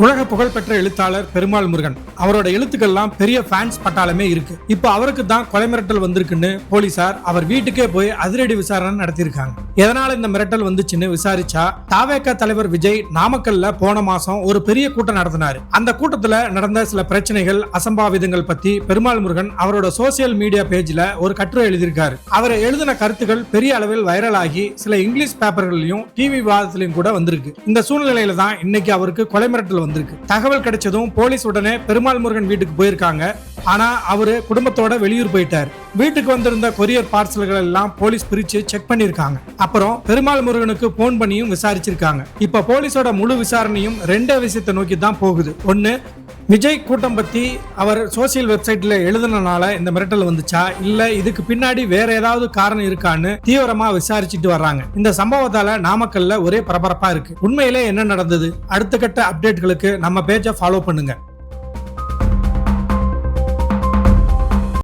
உலக புகழ்பெற்ற எழுத்தாளர் பெருமாள் முருகன். அவரோட எழுத்துக்கள்லாம் பெரிய ஃபேன்ஸ் பட்டாளமே இருக்கு. இப்போ அவருக்கு தான் கொலை மிரட்டல் வந்திருக்குன்னு போலீசார் அவர் வீட்டுக்கே போய் அதிரடி விசாரணை நடத்தியிருக்காங்க. எதனால இந்த மிரட்டல் வந்துச்சுன்னு விசாரிச்சா தாவேக தலைவர் விஜய் நாமக்கல்ல போன மாசம் ஒரு பெரிய கூட்டம் நடத்தினாரு. அந்த கூட்டத்துல நடந்த சில பிரச்சனைகள் அசம்பாவிதங்கள் பத்தி பெருமாள் முருகன் அவரோட சோசியல் மீடியா பேஜ்ல ஒரு கட்டுரை எழுதியிருக்காரு. அவர் எழுதின கருத்துக்கள் பெரிய அளவில் வைரல் ஆகி சில இங்கிலீஷ் பேப்பர்களையும் டிவி விவாதத்திலையும் கூட வந்திருக்கு. இந்த சூழ்நிலையில தான் இன்னைக்கு அவருக்கு கொலை மிரட்டல் வந்திருக்கு. தகவல் கிடைச்சதும் போலீஸ் உடனே பெருமாள் முருகன் வீட்டுக்கு போயிருக்காங்க. ஆனா அவரு குடும்பத்தோட வெளியூர் போயிட்டார். வீட்டுக்கு வந்திருந்த கொரியர் பார்சல்கள் எல்லாம் போலீஸ் பிரிச்சு செக் பண்ணிருக்காங்க அப்புறம் பெருமாள் முருகனுக்கு போன் பண்ணியும் விசாரிச்சிருக்காங்க. இப்ப போலீஸோட முழு விசாரணையும் ரெண்டே விஷயத்தை நோக்கி தான் போகுது. ஒன்னு விஜய் கூட்டம் பத்தி அவர் சோசியல் வெப்சைட்ல எழுதுனனால இந்த மிரட்டல் வந்துச்சா? இல்ல இதுக்கு பின்னாடி வேற ஏதாவது காரணம் இருக்கான்னு தீவிரமா விசாரிச்சுட்டு வர்றாங்க. இந்த சம்பவத்தால நாமக்கல்ல ஒரே பரபரப்பா இருக்கு. உண்மையிலே என்ன நடந்தது? அடுத்த கட்ட அப்டேட்களுக்கு நம்ம பேஜை ஃபாலோ பண்ணுங்க.